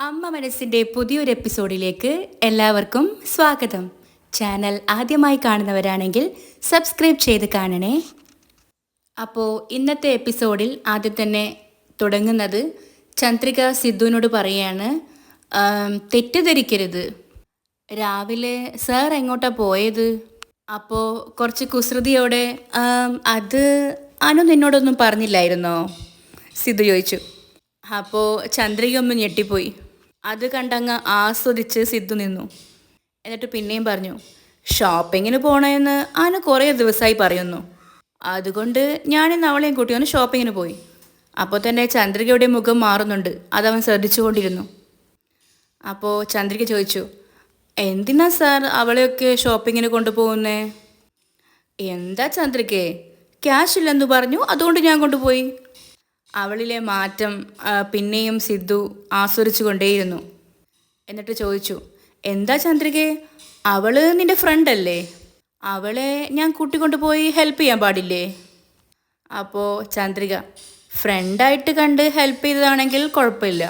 അമ്മ മനസ്സിന്റെ പുതിയൊരു എപ്പിസോഡിലേക്ക് എല്ലാവർക്കും സ്വാഗതം. ചാനൽ ആദ്യമായി കാണുന്നവരാണെങ്കിൽ സബ്സ്ക്രൈബ് ചെയ്ത് കാണണേ. അപ്പോൾ ഇന്നത്തെ എപ്പിസോഡിൽ ആദ്യം തന്നെ തുടങ്ങുന്നത് ചന്ദ്രിക സിദ്ധുവിനോട് പറയാണ് തെറ്റിദ്ധരിക്കരുത്. രാവിലെ സാർ എങ്ങോട്ടാ പോയത്? അപ്പോൾ കുറച്ച് കുസൃതിയോടെ "ആം, അത് അനു നിന്നോടൊന്നും പറഞ്ഞില്ലായിരുന്നോ? സിദ്ധു ചോദിച്ചു. അപ്പോൾ ചന്ദ്രിക ഒന്ന് ഞെട്ടിപ്പോയി. അത് കണ്ടങ്ങ് ആസ്വദിച്ച് സിദ്ധു നിന്നു. എന്നിട്ട് പിന്നെയും പറഞ്ഞു ഷോപ്പിങ്ങിന് പോകണമെന്ന് അവന് കുറേ ദിവസമായി പറയുന്നു. അതുകൊണ്ട് ഞാനിന്ന് അവളെയും കൂട്ടി ഒന്ന് ഷോപ്പിങ്ങിന് പോയി. അപ്പോൾ തന്നെ ചന്ദ്രികയുടെ മുഖം മാറുന്നുണ്ട്. അതവൻ ശ്രദ്ധിച്ചുകൊണ്ടിരുന്നു. അപ്പോൾ ചന്ദ്രിക ചോദിച്ചു എന്തിനാ സാർ അവളെയൊക്കെ ഷോപ്പിങ്ങിന് കൊണ്ടുപോകുന്നേ? എന്താ ചന്ദ്രികേ ക്യാഷ് ഇല്ലെന്ന് പറഞ്ഞു അതുകൊണ്ട് ഞാൻ കൊണ്ടുപോയി. അവളിലെ മാറ്റം പിന്നെയും സിദ്ധു ആസ്വദിച്ചു കൊണ്ടേയിരുന്നു എന്നിട്ട് ചോദിച്ചു എന്താ ചന്ദ്രികെ? അവൾ നിന്റെ ഫ്രണ്ട് അല്ലേ? അവളെ ഞാൻ കൂട്ടിക്കൊണ്ടുപോയി ഹെൽപ്പ് ചെയ്യാൻ പാടില്ലേ? അപ്പോൾ ചന്ദ്രിക ഫ്രണ്ടായിട്ട് കണ്ട് ഹെൽപ്പ് ചെയ്തതാണെങ്കിൽ കുഴപ്പമില്ല.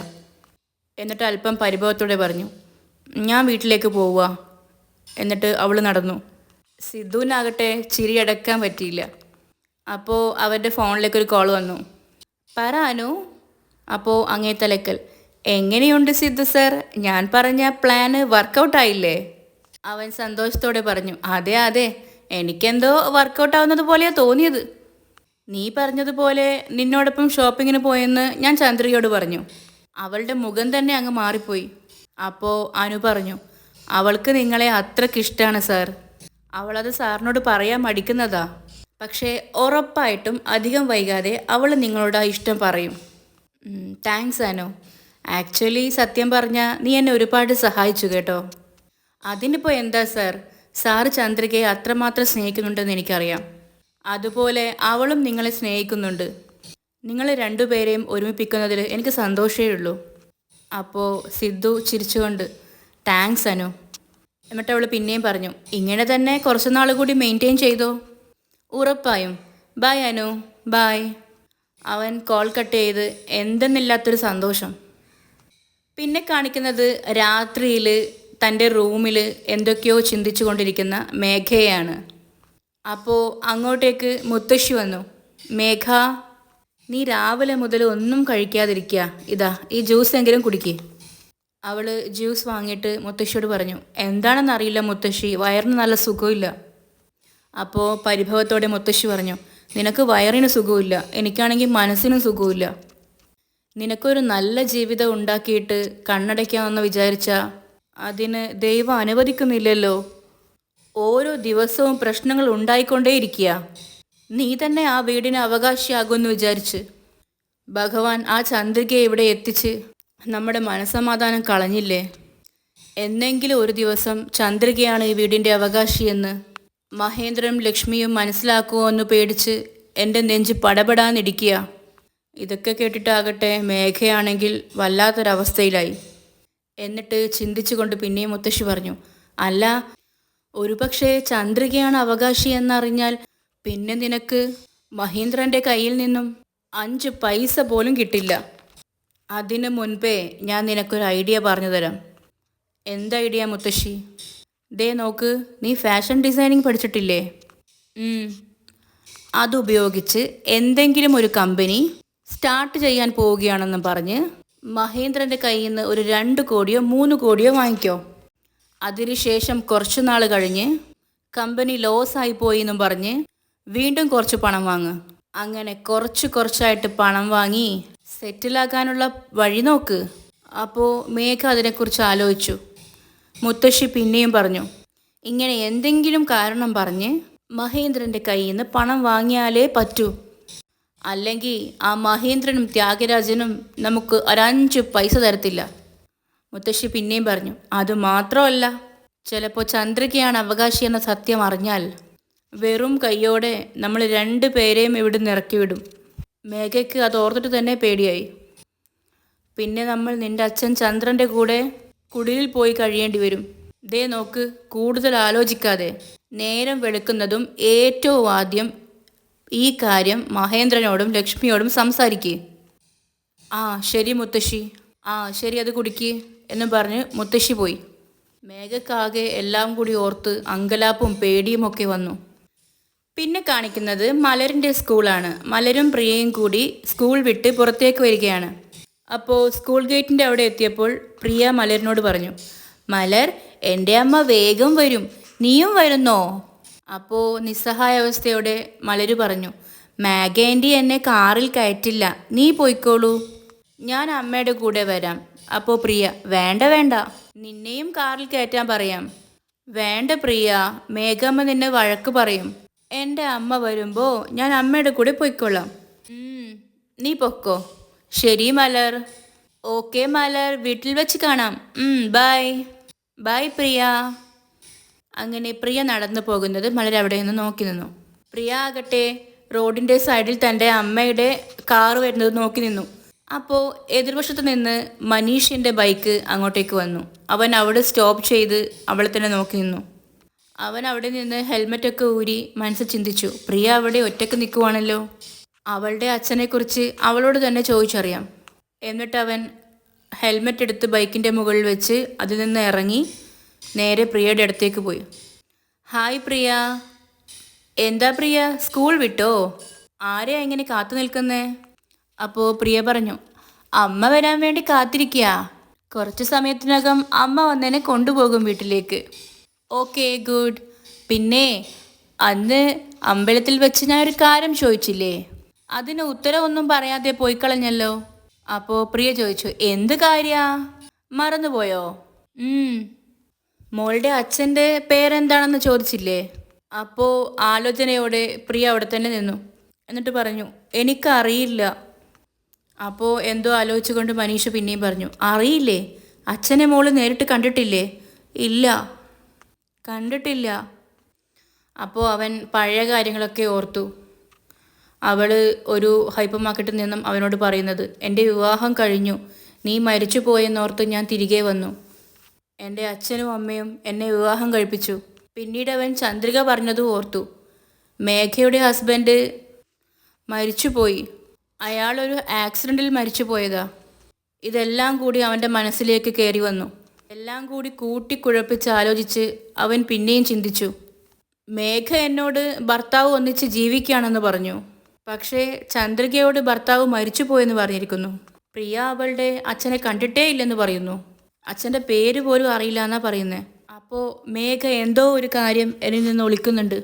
എന്നിട്ട് അല്പം പരിഭവത്തോടെ പറഞ്ഞു ഞാൻ വീട്ടിലേക്ക് പോവുക. എന്നിട്ട് അവൾ നടന്നു. സിദ്ധുവിനാകട്ടെ ചിരിയടക്കാൻ പറ്റിയില്ല. അപ്പോൾ അവരുടെ ഫോണിലേക്ക് ഒരു കോൾ വന്നു. പറ അനു അപ്പോൾ അങ്ങേ തലക്കൽ എങ്ങനെയുണ്ട് സിദ്ധു സർ? ഞാൻ പറഞ്ഞ പ്ലാന് വർക്കൗട്ട് ആയില്ലേ? അവൻ സന്തോഷത്തോടെ പറഞ്ഞു അതെ അതെ എനിക്കെന്തോ വർക്കൗട്ട് ആവുന്നത് പോലെയാ തോന്നിയത്. നീ പറഞ്ഞതുപോലെ നിന്നോടൊപ്പം ഷോപ്പിങ്ങിന് പോയെന്ന് ഞാൻ ചന്ദ്രികയോട് പറഞ്ഞു. അവളുടെ മുഖം തന്നെ അങ്ങ് മാറിപ്പോയി. അപ്പോൾ അനു പറഞ്ഞു അവൾക്ക് നിങ്ങളെ അത്രയ്ക്കിഷ്ടമാണ് സാർ. അവളത് സാറിനോട് പറയാൻ മടിക്കുന്നതാ. പക്ഷേ ഉറപ്പായിട്ടും അധികം വൈകാതെ അവൾ നിങ്ങളോട് ആ ഇഷ്ടം പറയും. താങ്ക്സ് അനു. ആക്ച്വലി സത്യം പറഞ്ഞാൽ നീ എന്നെ ഒരുപാട് സഹായിച്ചു കേട്ടോ. അതിനിപ്പോൾ എന്താ സാർ സാറ് ചന്ദ്രികയെ അത്രമാത്രം സ്നേഹിക്കുന്നുണ്ടെന്ന് എനിക്കറിയാം. അതുപോലെ അവളും നിങ്ങളെ സ്നേഹിക്കുന്നുണ്ട്. നിങ്ങൾ രണ്ടുപേരെയും ഒരുമിപ്പിക്കുന്നതിൽ എനിക്ക് സന്തോഷമേ ഉള്ളൂ. അപ്പോൾ സിദ്ധു ചിരിച്ചുകൊണ്ട് താങ്ക്സ് അനു. എന്നിട്ട് അവൾ പിന്നെയും പറഞ്ഞു ഇങ്ങനെ തന്നെ കുറച്ച് നാൾ കൂടി മെയിന്റെയിൻ ചെയ്തോ? ഉറപ്പായും. ബായ് അനു. ബായ് അവൻ കോൾ കട്ട് ചെയ്ത് എന്തെന്നില്ലാത്തൊരു സന്തോഷം. പിന്നെ കാണിക്കുന്നത് രാത്രിയിൽ തന്റെ റൂമിൽ എന്തൊക്കെയോ ചിന്തിച്ചു കൊണ്ടിരിക്കുന്ന മേഘയാണ്. അപ്പോൾ അങ്ങോട്ടേക്ക് മുത്തശ്ശി വന്നു. മേഘ നീ രാവിലെ മുതൽ ഒന്നും കഴിക്കാതിരിക്കുക ഇതാ ഈ ജ്യൂസ് എങ്കിലും കുടിക്കേ. അവൾ ജ്യൂസ് വാങ്ങിയിട്ട് മുത്തശ്ശിയോട് പറഞ്ഞു എന്താണെന്നറിയില്ല മുത്തശ്ശി വയറിന് നല്ല സുഖമില്ല. അപ്പോൾ പരിഭവത്തോടെ മുത്തശ്ശി പറഞ്ഞു നിനക്ക് വയറിന് സുഖമില്ല എനിക്കാണെങ്കിൽ മനസ്സിനും സുഖമില്ല നിനക്കൊരു നല്ല ജീവിതം ഉണ്ടാക്കിയിട്ട് കണ്ണടയ്ക്കാമെന്ന് വിചാരിച്ച അതിന് ദൈവം അനുവദിക്കുന്നില്ലല്ലോ. ഓരോ ദിവസവും പ്രശ്നങ്ങൾ ഉണ്ടായിക്കൊണ്ടേയിരിക്കുക. നീ തന്നെ ആ വീടിന് അവകാശിയാകുമെന്ന് വിചാരിച്ച് ഭഗവാൻ ആ ചന്ദ്രികയെ ഇവിടെ എത്തിച്ച് നമ്മുടെ മനസമാധാനം കളഞ്ഞില്ലേ? എന്നെങ്കിലും ഒരു ദിവസം ചന്ദ്രികയാണ് ഈ വീടിന്റെ അവകാശിയെന്ന്. മഹേന്ദ്രനും ലക്ഷ്മിയും മനസ്സിലാക്കുമോ എന്ന് പേടിച്ച് എന്റെ നെഞ്ച് പടപെടാന്നിടിക്കുക ഇതൊക്കെ കേട്ടിട്ടാകട്ടെ മേഘയാണെങ്കിൽ വല്ലാത്തൊരവസ്ഥയിലായി. എന്നിട്ട് ചിന്തിച്ചുകൊണ്ട് പിന്നെയും മുത്തശ്ശി പറഞ്ഞു അല്ല ഒരുപക്ഷെ ചന്ദ്രികയാണ് അവകാശി എന്നറിഞ്ഞാൽ പിന്നെ നിനക്ക് മഹീന്ദ്രന്റെ കയ്യിൽ നിന്നും അഞ്ച് പൈസ പോലും കിട്ടില്ല. അതിനു മുൻപേ ഞാൻ നിനക്കൊരു ഐഡിയ പറഞ്ഞു തരാം. എന്ത് ഐഡിയ മുത്തശ്ശി? ദേ നോക്ക് നീ ഫാഷൻ ഡിസൈനിങ് പഠിച്ചിട്ടില്ലേ. അതുപയോഗിച്ച് എന്തെങ്കിലും ഒരു കമ്പനി സ്റ്റാർട്ട് ചെയ്യാൻ പോവുകയാണെന്ന് പറഞ്ഞ് മഹേന്ദ്രന്റെ കയ്യിൽ നിന്ന് ഒരു രണ്ട് കോടിയോ മൂന്ന് കോടിയോ വാങ്ങിക്കോ. അതിനുശേഷം കുറച്ചു നാൾ കഴിഞ്ഞ് കമ്പനി ലോസ് ആയി പോയി എന്നും പറഞ്ഞ് വീണ്ടും കുറച്ച് പണം വാങ്ങ്. അങ്ങനെ കുറച്ച് കുറച്ചായിട്ട് പണം വാങ്ങി സെറ്റിലാക്കാനുള്ള വഴി നോക്ക്. അപ്പോൾ മേഘ അതിനെക്കുറിച്ച് ആലോചിച്ചു. മുത്തശ്ശി പിന്നെയും പറഞ്ഞു ഇങ്ങനെ എന്തെങ്കിലും കാരണം പറഞ്ഞ് മഹേന്ദ്രന്റെ കയ്യിൽ നിന്ന് പണം വാങ്ങിയാലേ പറ്റൂ. അല്ലെങ്കിൽ ആ മഹേന്ദ്രനും ത്യാഗരാജനും നമുക്ക് ഒരഞ്ച് പൈസ തരത്തില്ല. മുത്തശ്ശി പിന്നെയും പറഞ്ഞു അത് മാത്രമല്ല ചിലപ്പോൾ ചന്ദ്രികയാണ് അവകാശി എന്ന സത്യം അറിഞ്ഞാൽ വെറും കൈയോടെ നമ്മൾ രണ്ടു പേരെയും ഇവിടെ ഇറക്കി വിടും. മേഘയ്ക്ക് അത് ഓർത്തിട്ട് തന്നെ പേടിയായി. പിന്നെ നമ്മൾ നിന്റെ അച്ഛൻ ചന്ദ്രന്റെ കൂടെ കുടിലിൽ പോയി കഴിയേണ്ടി വരും. ദേ നോക്ക് കൂടുതൽ ആലോചിക്കാതെ. നേരം വെളുക്കുന്നതും ഏറ്റവും ആദ്യം ഈ കാര്യം മഹേന്ദ്രനോടും ലക്ഷ്മിയോടും സംസാരിക്കേ. ആ ശരി മുത്തശ്ശി. ആ ശരി അത് കുടിക്ക് എന്ന് പറഞ്ഞ് മുത്തശ്ശി പോയി. മേഘക്കാകെ എല്ലാം കൂടി ഓർത്ത് അങ്കലാപ്പും പേടിയും ഒക്കെ വന്നു. പിന്നെ കാണിക്കുന്നത് മലരിന്റെ സ്കൂളാണ്. മലരും പ്രിയയും കൂടി സ്കൂൾ വിട്ട് പുറത്തേക്ക് വരികയാണ്. അപ്പോൾ സ്കൂൾ ഗേറ്റിന്റെ അവിടെ എത്തിയപ്പോൾ പ്രിയ മലരിനോട് പറഞ്ഞു മലർ എന്റെ അമ്മ വേഗം വരും. നീയും വരുന്നോ? അപ്പോൾ നിസ്സഹായ അവസ്ഥയോടെ മലര് പറഞ്ഞു മാഗേന്റി എന്നെ കാറിൽ കയറ്റില്ല. നീ പോയിക്കോളൂ. ഞാൻ അമ്മയുടെ കൂടെ വരാം. അപ്പോൾ പ്രിയ വേണ്ട വേണ്ട. നിന്നെയും കാറിൽ കയറ്റാൻ പറയാം. വേണ്ട പ്രിയ. മേഘമ്മ നിന്നെ വഴക്ക് പറയും. എന്റെ അമ്മ വരുമ്പോൾ ഞാൻ അമ്മയുടെ കൂടെ പോയിക്കൊള്ളാം നീ പൊക്കോ. ശരി മലർ. ഓക്കെ മലർ. വീട്ടിൽ വെച്ച് കാണാം. Bye bye Priya. അങ്ങനെ പ്രിയ നടന്നു പോകുന്നത് മലർ അവിടെ നിന്ന് നോക്കി നിന്നു. പ്രിയ ആകട്ടെ റോഡിന്റെ സൈഡിൽ തന്റെ അമ്മയുടെ കാറ് വരുന്നത് നോക്കി നിന്നു. അപ്പോൾ എതിർവശത്ത് നിന്ന് മനീഷിന്റെ ബൈക്ക് അങ്ങോട്ടേക്ക് വന്നു. അവൻ അവിടെ സ്റ്റോപ്പ് ചെയ്ത് അവളെ തന്നെ നോക്കി നിന്നു. അവൻ അവിടെ നിന്ന് ഹെൽമെറ്റൊക്കെ ഊരി മനസ്സ് ചിന്തിച്ചു. പ്രിയ അവിടെ ഒറ്റയ്ക്ക് നിൽക്കുവാണല്ലോ. അവളുടെ അച്ഛനെക്കുറിച്ച് അവളോട് തന്നെ ചോദിച്ചറിയാം. എന്നിട്ട് അവൻ ഹെൽമെറ്റ് എടുത്ത് ബൈക്കിന്റെ മുകളിൽ വെച്ച് അതിൽ നിന്ന് ഇറങ്ങി നേരെ പ്രിയയുടെ അടുത്തേക്ക് പോയി. ഹായ് പ്രിയ. എന്താ പ്രിയ? സ്കൂൾ വിട്ടോ? ആരെയാ ഇങ്ങനെ കാത്തു നിൽക്കുന്നേ? അപ്പോൾ പ്രിയ പറഞ്ഞു അമ്മ വരാൻ വേണ്ടി കാത്തിരിക്കുക കുറച്ച് സമയത്തിനകം അമ്മ വന്നതിനെ കൊണ്ടുപോകും വീട്ടിലേക്ക്. Okay good. പിന്നെ അന്ന് അമ്പലത്തിൽ വെച്ച് ഞാൻ ഒരു കാര്യം ചോദിച്ചില്ലേ? അതിന് ഉത്തരവൊന്നും പറയാതെ പോയി കളഞ്ഞല്ലോ അപ്പോ പ്രിയ ചോദിച്ചു എന്ത് കാര്യാ? മറന്നുപോയോ? മോളുടെ അച്ഛന്റെ പേരെന്താണെന്ന് ചോദിച്ചില്ലേ? അപ്പോ ആലോചനയോടെ പ്രിയ അവിടെ തന്നെ നിന്നു. എന്നിട്ട് പറഞ്ഞു എനിക്കറിയില്ല. അപ്പോ എന്തോ ആലോചിച്ചുകൊണ്ട് മനീഷ് പിന്നെയും പറഞ്ഞു അറിയില്ലേ? അച്ഛനെ മോൾ നേരിട്ട് കണ്ടിട്ടില്ലേ? ഇല്ല. കണ്ടിട്ടില്ല. അപ്പോൾ അവൻ പഴയ കാര്യങ്ങളൊക്കെ ഓർത്തു. അവൾ ഒരു ഹൈപ്പർ മാർക്കറ്റിൽ നിന്നും അവനോട് പറയുന്നത് എന്റെ വിവാഹം കഴിഞ്ഞു. നീ മരിച്ചു പോയെന്നോർത്ത് ഞാൻ തിരികെ വന്നു. എന്റെ അച്ഛനും അമ്മയും എന്നെ വിവാഹം കഴിപ്പിച്ചു. പിന്നീട് അവൻ ചന്ദ്രിക പറഞ്ഞത് ഓർത്തു. മേഘയുടെ ഹസ്ബൻഡ് മരിച്ചുപോയി അയാളൊരു ആക്സിഡന്റിൽ മരിച്ചു പോയതാ. ഇതെല്ലാം കൂടി അവന്റെ മനസ്സിലേക്ക് കയറി വന്നു. എല്ലാം കൂടി കൂട്ടിക്കുഴപ്പിച്ച് ആലോചിച്ച് അവൻ പിന്നെയും ചിന്തിച്ചു. മേഘ എന്നോട് ഭർത്താവ് ഒന്നിച്ച് ജീവിക്കുകയാണെന്ന് പറഞ്ഞു. പക്ഷേ ചന്ദ്രികയോട് ഭർത്താവ് മരിച്ചുപോയെന്ന് പറഞ്ഞിരിക്കുന്നു. പ്രിയ അവളുടെ അച്ഛനെ കണ്ടിട്ടേ ഇല്ലെന്ന് പറയുന്നു. അച്ഛന്റെ പേര് പോലും അറിയില്ല എന്നാ പറയുന്നത് അപ്പോൾ മേഘ എന്തോ ഒരു കാര്യം എന്നിൽ നിന്ന് ഒളിക്കുന്നുണ്ട്.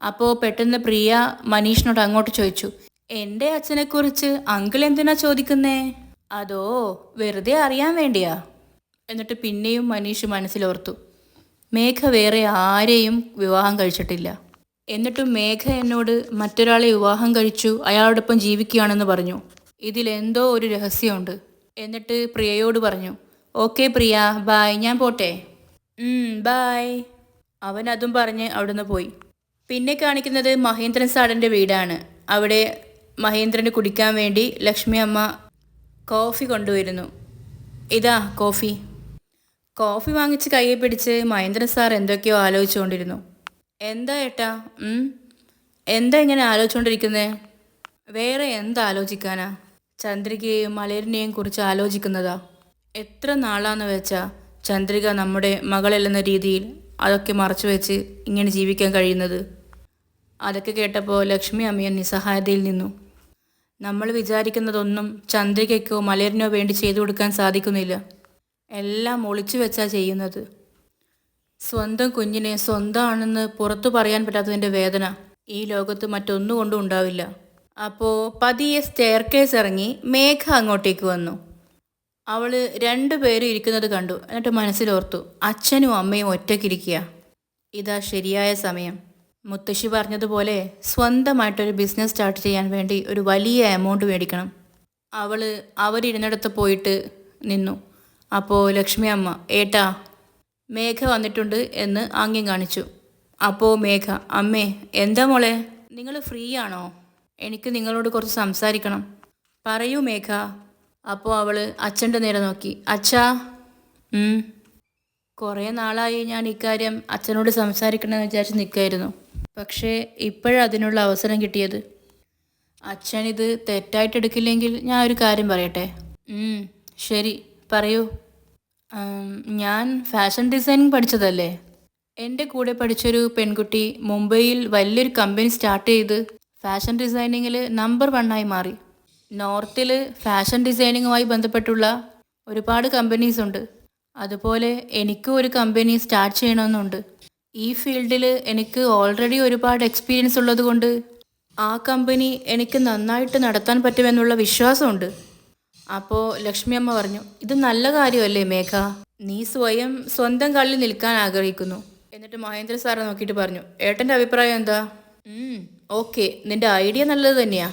അപ്പോൾ പെട്ടെന്ന് പ്രിയ മനീഷിനോട് അങ്ങോട്ട് ചോദിച്ചു എന്റെ അച്ഛനെക്കുറിച്ച് അങ്കിൾ എന്തിനാ ചോദിക്കുന്നേ? അതോ വെറുതെ അറിയാൻ വേണ്ടിയാ? എന്നിട്ട് പിന്നെയും മനീഷ് മനസ്സിലോർത്തു മേഘ വേറെ ആരെയും വിവാഹം കഴിച്ചിട്ടില്ല. എന്നിട്ടും മേഘ എന്നോട് മറ്റൊരാളെ വിവാഹം കഴിച്ചു അയാളോടൊപ്പം ജീവിക്കുകയാണെന്ന് പറഞ്ഞു. ഇതിലെന്തോ ഒരു രഹസ്യമുണ്ട്. എന്നിട്ട് പ്രിയയോട് പറഞ്ഞു ഓക്കെ പ്രിയ ബായ് ഞാൻ പോട്ടെ. ബായ് അവൻ അതും പറഞ്ഞ് അവിടുന്ന് പോയി. പിന്നെ കാണിക്കുന്നത് മഹേന്ദ്രൻ സാറിന്റെ വീടാണ്. അവിടെ മഹേന്ദ്രന് കുടിക്കാൻ വേണ്ടി ലക്ഷ്മി അമ്മ കോഫി കൊണ്ടുവരുന്നു. ഇതാ കോഫി. കോഫി വാങ്ങിച്ച് കയ്യിൽ പിടിച്ച് മഹേന്ദ്രൻ സാർ എന്തൊക്കെയോ ആലോചിച്ചുകൊണ്ടിരുന്നു. എന്താ ഏട്ടാ? എന്താ ഇങ്ങനെ ആലോചിച്ചുകൊണ്ടിരിക്കുന്നേ വേറെ എന്താ ആലോചിക്കാനാ? ചന്ദ്രികയെയും മലരിനെയും കുറിച്ച് ആലോചിക്കുന്നതാ. എത്ര നാളാന്ന് വെച്ചാ ചന്ദ്രിക നമ്മുടെ മകളല്ലെന്ന രീതിയിൽ അതൊക്കെ മറച്ചു വെച്ച് ഇങ്ങനെ ജീവിക്കാൻ കഴിയുന്നത്. അതൊക്കെ കേട്ടപ്പോൾ ലക്ഷ്മി അമ്മയൻ നിസ്സഹായതയിൽ നിന്നു. നമ്മൾ വിചാരിക്കുന്നതൊന്നും ചന്ദ്രികയ്ക്കോ മലരിനോ വേണ്ടി ചെയ്തു കൊടുക്കാൻ സാധിക്കുന്നില്ല. എല്ലാം ഒളിച്ചു വെച്ചാ ചെയ്യുന്നത്. സ്വന്തം കുഞ്ഞിനെ സ്വന്തമാണെന്ന് പുറത്തു പറയാൻ പറ്റാത്തതിന്റെ വേദന ഈ ലോകത്ത് മറ്റൊന്നും കൊണ്ടും ഉണ്ടാവില്ല. അപ്പോൾ പതിയെ സ്റ്റെയർ കേസ് ഇറങ്ങി മേഘ അങ്ങോട്ടേക്ക് വന്നു. അവൾ രണ്ടുപേരും ഇരിക്കുന്നത് കണ്ടു. എന്നിട്ട് മനസ്സിലോർത്തു അച്ഛനും അമ്മയും ഒറ്റയ്ക്കിരിക്കുക ഇതാ ശരിയായ സമയം. മുത്തശ്ശി പറഞ്ഞതുപോലെ സ്വന്തമായിട്ടൊരു ബിസിനസ് സ്റ്റാർട്ട് ചെയ്യാൻ വേണ്ടി ഒരു വലിയ എമൗണ്ട് മേടിക്കണം. അവൾ അവരിരുന്നിടത്ത് പോയിട്ട് നിന്നു. അപ്പോൾ ലക്ഷ്മി അമ്മ ഏട്ടാ മേഘ വന്നിട്ടുണ്ട് എന്ന് ആംഗ്യം കാണിച്ചു. അപ്പോൾ മേഘ അമ്മേ എന്താ മോളെ? നിങ്ങൾ ഫ്രീ ആണോ എനിക്ക് നിങ്ങളോട് കുറച്ച് സംസാരിക്കണം. പറയൂ മേഘ. അപ്പോൾ അവൾ അച്ഛന്റെ നേരെ നോക്കി. അച്ഛാ. കുറേ നാളായി ഞാൻ ഇക്കാര്യം അച്ഛനോട് സംസാരിക്കണമെന്ന് വിചാരിച്ച് നിൽക്കായിരുന്നു പക്ഷേ ഇപ്പോഴതിനുള്ള അവസരം കിട്ടിയത്. അച്ഛൻ ഇത് തെറ്റായിട്ട് എടുക്കില്ലെങ്കിൽ ഞാൻ ഒരു കാര്യം പറയട്ടെ? ശരി പറയൂ. ഞാൻ ഫാഷൻ ഡിസൈനിങ് പഠിച്ചതല്ലേ? എന്റെ കൂടെ പഠിച്ചൊരു പെൺകുട്ടി മുംബൈയിൽ വലിയൊരു കമ്പനി സ്റ്റാർട്ട് ചെയ്ത് ഫാഷൻ ഡിസൈനിങ്ങിൽ നമ്പർ വണ്ണായി മാറി. നോർത്തിൽ ഫാഷൻ ഡിസൈനിങ്ങുമായി ബന്ധപ്പെട്ടുള്ള ഒരുപാട് കമ്പനീസ് ഉണ്ട്. അതുപോലെ എനിക്കും ഒരു കമ്പനി സ്റ്റാർട്ട് ചെയ്യണമെന്നുണ്ട്. ഈ ഫീൽഡിൽ എനിക്ക് ഓൾറെഡി ഒരുപാട് എക്സ്പീരിയൻസ് ഉള്ളതുകൊണ്ട് ആ കമ്പനി എനിക്ക് നന്നായിട്ട് നടത്താൻ പറ്റുമെന്നുള്ള വിശ്വാസമുണ്ട്. അപ്പോൾ ലക്ഷ്മി അമ്മ പറഞ്ഞു ഇത് നല്ല കാര്യമല്ലേ മേഘ? നീ സ്വയം സ്വന്തം കാലിൽ നിൽക്കാൻ ആഗ്രഹിക്കുന്നു. എന്നിട്ട് മഹേന്ദ്ര സാറെ നോക്കിയിട്ട് പറഞ്ഞു ഏട്ടന്റെ അഭിപ്രായം എന്താ? ഓക്കെ നിന്റെ ഐഡിയ നല്ലത് തന്നെയാ.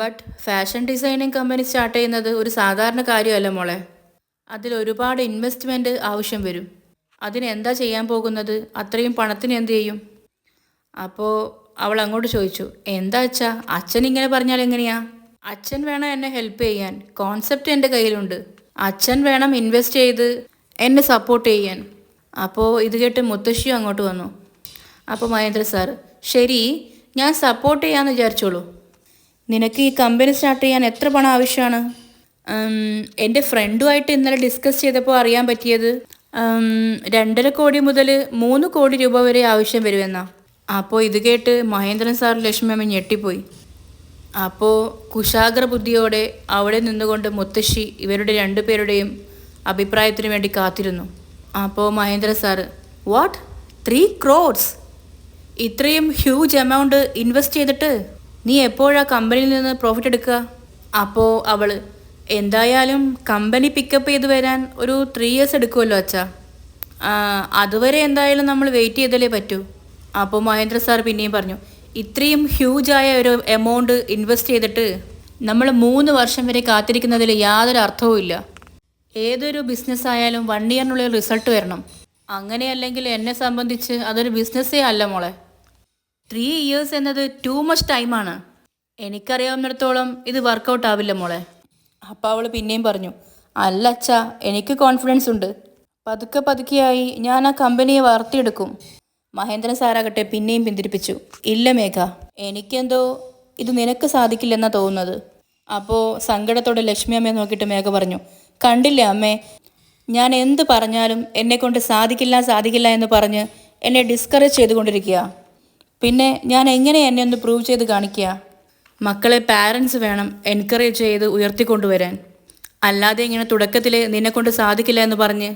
But fashion designing company start ചെയ്യുന്നത് ഒരു സാധാരണ കാര്യമല്ല മോളെ. അതിൽ ഒരുപാട് ഇൻവെസ്റ്റ്മെന്റ് ആവശ്യം വരും. അതിന് എന്താ ചെയ്യാൻ പോകുന്നത്? അത്രയും പണത്തിന് എന്ത് ചെയ്യും? അപ്പോൾ അവൾ അങ്ങോട്ട് ചോദിച്ചു എന്താ അച്ഛാ? അച്ഛൻ ഇങ്ങനെ പറഞ്ഞാൽ എങ്ങനെയാ? അച്ഛൻ വേണം എന്നെ ഹെൽപ്പ് ചെയ്യാൻ. കോൺസെപ്റ്റ് എന്റെ കയ്യിലുണ്ട്. അച്ഛൻ വേണം ഇൻവെസ്റ്റ് ചെയ്ത് എന്നെ സപ്പോർട്ട് ചെയ്യാൻ. അപ്പോൾ ഇത് കേട്ട് മുത്തശ്ശിയും അങ്ങോട്ട് വന്നു. അപ്പോൾ മഹേന്ദ്ര സാർ ശരി ഞാൻ സപ്പോർട്ട് ചെയ്യാമെന്ന് വിചാരിച്ചോളൂ. നിനക്ക് ഈ കമ്പനി സ്റ്റാർട്ട് ചെയ്യാൻ എത്ര പണം ആവശ്യമാണ്? എന്റെ ഫ്രണ്ടുമായിട്ട് ഇന്നലെ ഡിസ്കസ് ചെയ്തപ്പോൾ അറിയാൻ പറ്റിയത് രണ്ടര കോടി മുതൽ മൂന്ന് കോടി രൂപ വരെ ആവശ്യം വരുമെന്നാ. അപ്പോൾ ഇത് കേട്ട് മഹേന്ദ്രൻ സാർ ലക്ഷ്മി അമ്മ ഞെട്ടിപ്പോയി. അപ്പോൾ കുശാഗ്ര ബുദ്ധിയോടെ അവിടെ നിന്നുകൊണ്ട് മുത്തശ്ശി ഇവരുടെ രണ്ടുപേരുടെയും അഭിപ്രായത്തിന് വേണ്ടി കാത്തിരുന്നു. അപ്പോൾ Mahendra sir what three crores ഇത്രയും ഹ്യൂജ് എമൗണ്ട് ഇൻവെസ്റ്റ് ചെയ്തിട്ട് നീ എപ്പോഴാ കമ്പനിയിൽ നിന്ന് പ്രോഫിറ്റ് എടുക്കുക? അപ്പോൾ അവൾ എന്തായാലും കമ്പനി പിക്കപ്പ് ചെയ്ത് വരാൻ ഒരു ത്രീ ഇയേഴ്സ് എടുക്കുമല്ലോ അച്ഛാ. അതുവരെ എന്തായാലും നമ്മൾ വെയിറ്റ് ചെയ്തല്ലേ പറ്റൂ. അപ്പോൾ മഹേന്ദ്ര സാർ പിന്നെയും പറഞ്ഞു ഇത്രയും ഹ്യൂജായ ഒരു എമൗണ്ട് ഇൻവെസ്റ്റ് ചെയ്തിട്ട് നമ്മൾ മൂന്ന് വർഷം വരെ കാത്തിരിക്കുന്നതിൽ യാതൊരു അർത്ഥവും ഇല്ല. ഏതൊരു ബിസിനസ് ആയാലും വൺ ഇയറിനുള്ളിൽ റിസൾട്ട് വരണം. അങ്ങനെയല്ലെങ്കിൽ എന്നെ സംബന്ധിച്ച് അതൊരു ബിസിനസ്സേ അല്ല മോളെ. ത്രീ ഇയേഴ്സ് എന്നത് ടു മച്ച് ടൈമാണ് എനിക്കറിയാവുന്നിടത്തോളം ഇത് വർക്കൗട്ട് ആവില്ല മോളെ. അപ്പം അവൾ പിന്നെയും പറഞ്ഞു അല്ല അച്ഛാ എനിക്ക് കോൺഫിഡൻസ് ഉണ്ട്. പതുക്കെ പതുക്കെയായി ഞാൻ ആ കമ്പനിയെ വളർത്തിയെടുക്കും. മഹേന്ദ്രൻ സാറാകട്ടെ പിന്നെയും പിന്തിരിപ്പിച്ചു. ഇല്ല മേഘ എനിക്കെന്തോ ഇത് നിനക്ക് സാധിക്കില്ലെന്നാ തോന്നുന്നത്. അപ്പോൾ സങ്കടത്തോടെ ലക്ഷ്മി അമ്മയെ നോക്കിയിട്ട് മേഘ പറഞ്ഞു കണ്ടില്ലേ അമ്മേ ഞാൻ എന്ത് പറഞ്ഞാലും എന്നെ കൊണ്ട് സാധിക്കില്ല സാധിക്കില്ല എന്ന് പറഞ്ഞ് എന്നെ ഡിസ്കറേജ് ചെയ്തുകൊണ്ടിരിക്കുക. പിന്നെ ഞാൻ എങ്ങനെ എന്നെ ഒന്ന് പ്രൂവ് ചെയ്ത് കാണിക്കുക? മക്കളെ പാരൻസ് വേണം എൻകറേജ് ചെയ്ത് ഉയർത്തിക്കൊണ്ടുവരാൻ. അല്ലാതെ ഇങ്ങനെ തുടക്കത്തിൽ നിന്നെക്കൊണ്ട് സാധിക്കില്ല എന്ന് പറഞ്ഞ്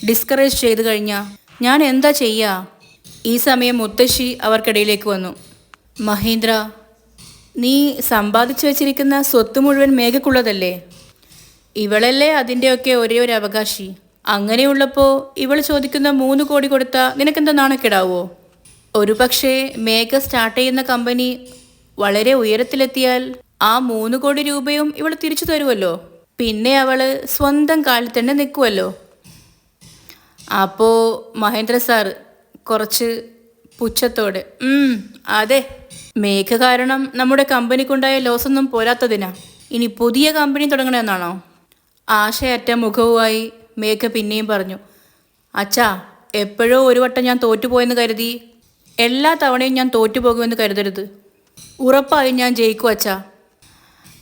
ഡിസ്കറേജ് ചെയ്ത് കഴിഞ്ഞാൽ ഞാൻ എന്താ ചെയ്യുക ഈ സമയം മുത്തശ്ശി അവർക്കിടയിലേക്ക് വന്നു. മഹേന്ദ്ര നീ സമ്പാദിച്ചു വെച്ചിരിക്കുന്ന സ്വത്ത് മുഴുവൻ മേഘക്കുള്ളതല്ലേ? ഇവളല്ലേ അതിന്റെയൊക്കെ ഒരേ ഒരു അവകാശി. അങ്ങനെയുള്ളപ്പോൾ ഇവൾ ചോദിക്കുന്ന മൂന്ന് കോടി കൊടുത്ത നിനക്കെന്താ നാണക്കേടാവോ? ഒരു പക്ഷേ മേഘ സ്റ്റാർട്ട് ചെയ്യുന്ന കമ്പനി വളരെ ഉയരത്തിലെത്തിയാൽ ആ മൂന്ന് കോടി രൂപയും ഇവൾ തിരിച്ചു തരുമല്ലോ പിന്നെ അവൾ സ്വന്തം കാലിൽ തന്നെ നിൽക്കുമല്ലോ അപ്പോൾ മഹേന്ദ്ര സാർ കുറച്ച് പുച്ഛത്തോടെ. "ഉം, അതെ. മേഘ കാരണം നമ്മുടെ കമ്പനിക്കുണ്ടായ ലോസൊന്നും പോരാത്തതിനാ. ഇനി പുതിയ കമ്പനി തുടങ്ങണമെന്നാണോ? ആശയറ്റ മുഖവുമായി മേഘ പിന്നെയും പറഞ്ഞു. അച്ഛാ എപ്പോഴോ ഒരു വട്ടം ഞാൻ തോറ്റുപോയെന്ന് കരുതി എല്ലാ തവണയും ഞാൻ തോറ്റുപോകുമെന്ന് കരുതരുത്. ഉറപ്പായും ഞാൻ ജയിക്കും അച്ഛാ.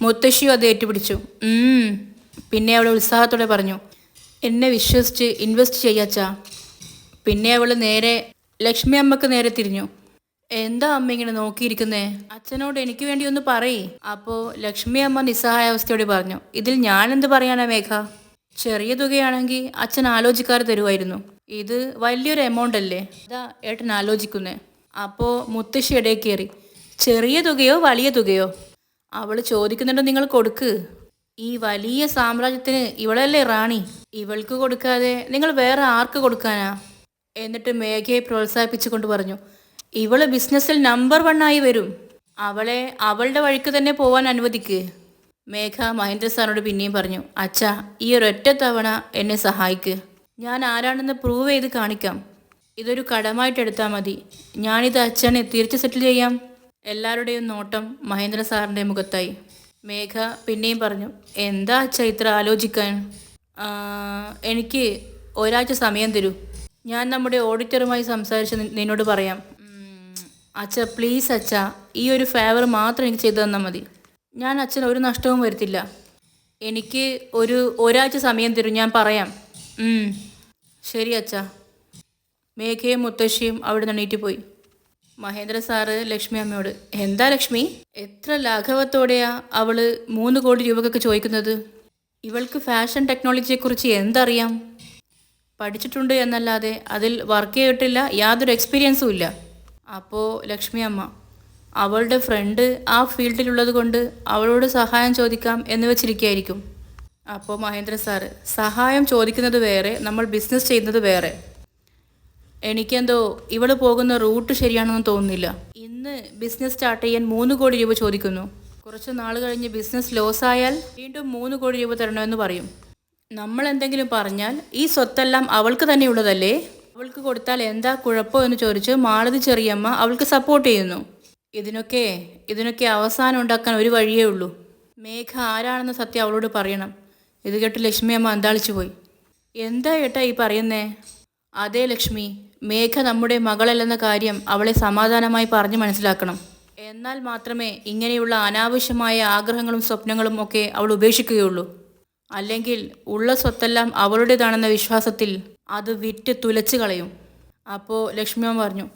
മുത്തശ്ശിയും അത് ഏറ്റുപിടിച്ചു. പിന്നെ അവൾ ഉത്സാഹത്തോടെ പറഞ്ഞു. എന്നെ വിശ്വസിച്ച് ഇൻവെസ്റ്റ് ചെയ്യച്ചാ പിന്നെ അവൾ നേരെ ലക്ഷ്മി അമ്മയ്ക്ക് നേരെ തിരിഞ്ഞു. എന്താ അമ്മ ഇങ്ങനെ നോക്കിയിരിക്കുന്നേ? അച്ഛനോട് എനിക്ക് വേണ്ടി ഒന്ന് പറയേ. അപ്പോൾ ലക്ഷ്മി അമ്മ നിസ്സഹായാവസ്ഥയോടെ പറഞ്ഞു. ഇതിൽ ഞാൻ എന്ത് പറയാനാ മേഘ? ചെറിയ തുകയാണെങ്കിൽ അച്ഛൻ ആലോചിക്കാറ് തരുമായിരുന്നു ഇത് വലിയൊരു എമൗണ്ട് അല്ലേ? അതാ ഏട്ടൻ ആലോചിക്കുന്നേ. അപ്പോൾ മുത്തശ്ശി ഇടയിൽ കയറി ചെറിയ തുകയോ വലിയ തുകയോ? അവൾ ചോദിക്കുന്നുണ്ടോ നിങ്ങൾ കൊടുക്ക്? ഈ വലിയ സാമ്രാജ്യത്തിന് ഇവളല്ലേ റാണി? ഇവൾക്ക് കൊടുക്കാതെ നിങ്ങൾ വേറെ ആർക്ക് കൊടുക്കാനാ? എന്നിട്ട് മേഘയെ പ്രോത്സാഹിപ്പിച്ചുകൊണ്ട് പറഞ്ഞു ഇവൾ ബിസിനസ്സിൽ നമ്പർ വൺ ആയി വരും. അവളെ അവളുടെ വഴിക്ക് തന്നെ പോവാൻ അനുവദിക്ക്. മേഘ മഹേന്ദ്ര സാറിനോട് പിന്നെയും പറഞ്ഞു അച്ഛാ ഈ ഒറ്റ തവണ എന്നെ സഹായിക്ക്. ഞാൻ ആരാണെന്ന് പ്രൂവ് ചെയ്ത് കാണിക്കാം. ഇതൊരു കടമായിട്ട് എടുത്താൽ മതി. ഞാനിത് അച്ഛനെ തിരിച്ച് സെറ്റിൽ ചെയ്യാം. എല്ലാവരുടെയും നോട്ടം മഹേന്ദ്ര സാറിന്റെ മുഖത്തായി. മേഘ പിന്നെയും പറഞ്ഞു എന്താ അച്ഛ ഇത്ര ആലോചിക്കാൻ? എനിക്ക് ഒരാഴ്ച സമയം തരൂ. ഞാൻ നമ്മുടെ ഓഡിറ്ററുമായി സംസാരിച്ച് നിന്നോട് പറയാം. അച്ഛ പ്ലീസ് അച്ഛ ഈ ഒരു ഫേവർ മാത്രം എനിക്ക് ചെയ്തു തന്നാൽ മതി. ഞാൻ അച്ഛൻ ഒരു നഷ്ടവും വരുത്തില്ല. എനിക്ക് ഒരു ഒരാഴ്ച സമയം തരും ഞാൻ പറയാം. ശരി അച്ഛ. മേഘയും മുത്തശ്ശിയും അവിടെ നിന്ന് പോയി. മഹേന്ദ്ര സാറ് ലക്ഷ്മി അമ്മയോട് എന്താ ലക്ഷ്മി? എത്ര ലാഘവത്തോടെയാ അവൾ മൂന്ന് കോടി രൂപക്കൊക്കെ ചോദിക്കുന്നത്? ഇവൾക്ക് ഫാഷൻ ടെക്നോളജിയെക്കുറിച്ച് എന്തറിയാം? പഠിച്ചിട്ടുണ്ട് എന്നല്ലാതെ അതിൽ വർക്ക് ചെയ്തിട്ടില്ല യാതൊരു എക്സ്പീരിയൻസും ഇല്ല. അപ്പോൾ ലക്ഷ്മി അമ്മ അവളുടെ ഫ്രണ്ട് ആ ഫീൽഡിലുള്ളത് കൊണ്ട് അവളോട് സഹായം ചോദിക്കാം എന്ന് വെച്ചിരിക്കുകയായിരിക്കും. അപ്പോൾ മഹേന്ദ്ര സാറ് സഹായം ചോദിക്കുന്നത് വേറെ നമ്മൾ ബിസിനസ് ചെയ്യുന്നത് വേറെ. എനിക്കെന്തോ ഇവൾ പോകുന്ന റൂട്ട് ശരിയാണെന്ന് തോന്നുന്നില്ല. ഇന്ന് ബിസിനസ് സ്റ്റാർട്ട് ചെയ്യാൻ മൂന്ന് കോടി രൂപ ചോദിക്കുന്നു. കുറച്ച് നാൾ കഴിഞ്ഞ് ബിസിനസ് ലോസ് ആയാൽ വീണ്ടും മൂന്ന് കോടി രൂപ തരണമെന്ന് പറയും. നമ്മൾ എന്തെങ്കിലും പറഞ്ഞാൽ ഈ സ്വത്തെല്ലാം അവൾക്ക് തന്നെയുള്ളതല്ലേ? അവൾക്ക് കൊടുത്താൽ എന്താ കുഴപ്പം എന്ന് ചോദിച്ച് മാളതി ചെറിയമ്മ അവൾക്ക് സപ്പോർട്ട് ചെയ്യുന്നു. ഇതിനൊക്കെ ഇതിനൊക്കെ അവസാനം ഉണ്ടാക്കാൻ ഒരു വഴിയേ ഉള്ളൂ. മേഘ ആരാണെന്ന് സത്യം അവളോട് പറയണം. ഇത് കേട്ട് ലക്ഷ്മി അമ്മ അന്താളിച്ചു പോയി. എന്താ ഏട്ടാ ഈ പറയുന്നേ? അതേ ലക്ഷ്മി മേഘ നമ്മുടെ മകളല്ലെന്ന കാര്യം അവളെ സമാധാനമായി പറഞ്ഞു മനസ്സിലാക്കണം. എന്നാൽ മാത്രമേ ഇങ്ങനെയുള്ള അനാവശ്യമായ ആഗ്രഹങ്ങളും സ്വപ്നങ്ങളും ഒക്കെ അവൾ ഉപേക്ഷിക്കുകയുള്ളൂ. അല്ലെങ്കിൽ ഉള്ള സ്വത്തെല്ലാം അവളുടേതാണെന്ന വിശ്വാസത്തിൽ അത് വിറ്റ് തുലച്ചു കളയും. അപ്പോൾ ലക്ഷ്മിയമ്മ പറഞ്ഞു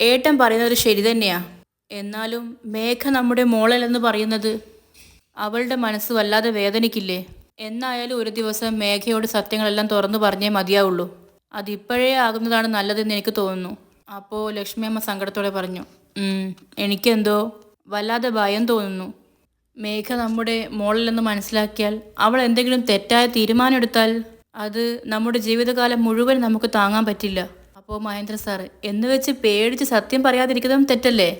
ഏട്ടൻ പറയുന്നത് ശരി തന്നെയാ. എന്നാലും മേഘ നമ്മുടെ മോളല്ലെന്ന് പറയുന്നത് അവളുടെ മനസ്സ് വല്ലാതെ വേദനിക്കില്ലേ? എന്നായാലും ഒരു ദിവസം മേഘയോട് സത്യങ്ങളെല്ലാം തുറന്നു പറഞ്ഞേ മതിയാവുള്ളൂ. അതിപ്പോഴേ ആകുന്നതാണ് നല്ലതെന്ന് എനിക്ക് തോന്നുന്നു. അപ്പോൾ ലക്ഷ്മിയമ്മ സങ്കടത്തോടെ പറഞ്ഞു "ഉം, എനിക്കെന്തോ വല്ലാതെ ഭയം തോന്നുന്നു. മേഘ നമ്മുടെ മോളിലെന്ന് മനസ്സിലാക്കിയാൽ അവൾ എന്തെങ്കിലും തെറ്റായ തീരുമാനം എടുത്താൽ അത് നമ്മുടെ ജീവിതകാലം മുഴുവൻ നമുക്ക് താങ്ങാൻ പറ്റില്ല. അപ്പോ മഹേന്ദ്ര സാറ് എന്ന് വെച്ച് പേടിച്ച് സത്യം പറയാതിരിക്കുന്നതും തെറ്റല്ലേ?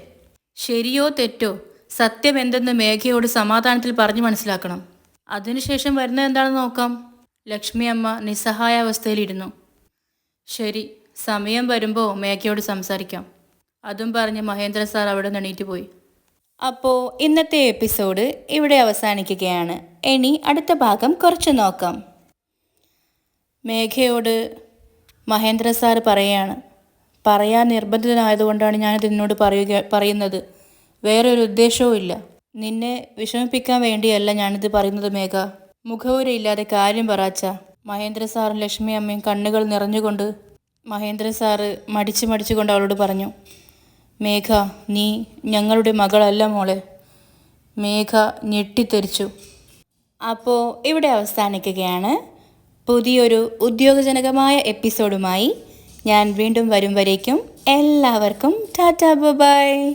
ശരിയോ തെറ്റോ? സത്യം എന്തെന്ന് മേഘയോട് സമാധാനത്തിൽ പറഞ്ഞു മനസ്സിലാക്കണം. അതിനുശേഷം വരുന്നത് എന്താണെന്ന് നോക്കാം. ലക്ഷ്മി അമ്മ നിസ്സഹായ നിസ്സഹായാവസ്ഥയിലിരുന്നു ശരി സമയം വരുമ്പോൾ മേഘയോട് സംസാരിക്കാം. അതും പറഞ്ഞ് മഹേന്ദ്ര സാർ അവിടെ നിന്ന് എണീറ്റ് പോയി. അപ്പോൾ ഇന്നത്തെ എപ്പിസോഡ് ഇവിടെ അവസാനിക്കുകയാണ്. ഇനി അടുത്ത ഭാഗം കുറച്ച് നോക്കാം. മേഘയോട് മഹേന്ദ്ര സാർ പറയാണ് പറയാൻ നിർബന്ധിതനായതുകൊണ്ടാണ് ഞാനിത് നിന്നോട് പറയുക പറയുന്നത്. വേറെ ഒരു ഉദ്ദേശവും ഇല്ല. നിന്നെ വിഷമിപ്പിക്കാൻ വേണ്ടിയല്ല ഞാനിത് പറയുന്നത് മേഘ. മുഖവുരയില്ലാതെ കാര്യം പറച്ച മഹേന്ദ്ര സാറും ലക്ഷ്മി അമ്മയും കണ്ണുകൾ നിറഞ്ഞുകൊണ്ട് മഹേന്ദ്ര സാറ് മടിച്ച് മടിച്ചുകൊണ്ട് അവളോട് പറഞ്ഞു മേഘ നീ ഞങ്ങളുടെ മകളല്ല മോളെ. മേഘ ഞെട്ടിത്തെറിച്ചു. അപ്പോൾ ഇവിടെ അവസാനിക്കുകയാണ്. പുതിയൊരു ഉദ്യോഗജനകമായ എപ്പിസോഡുമായി ഞാൻ വീണ്ടും വരും വരേക്കും എല്ലാവർക്കും ടാറ്റാ ബൈ.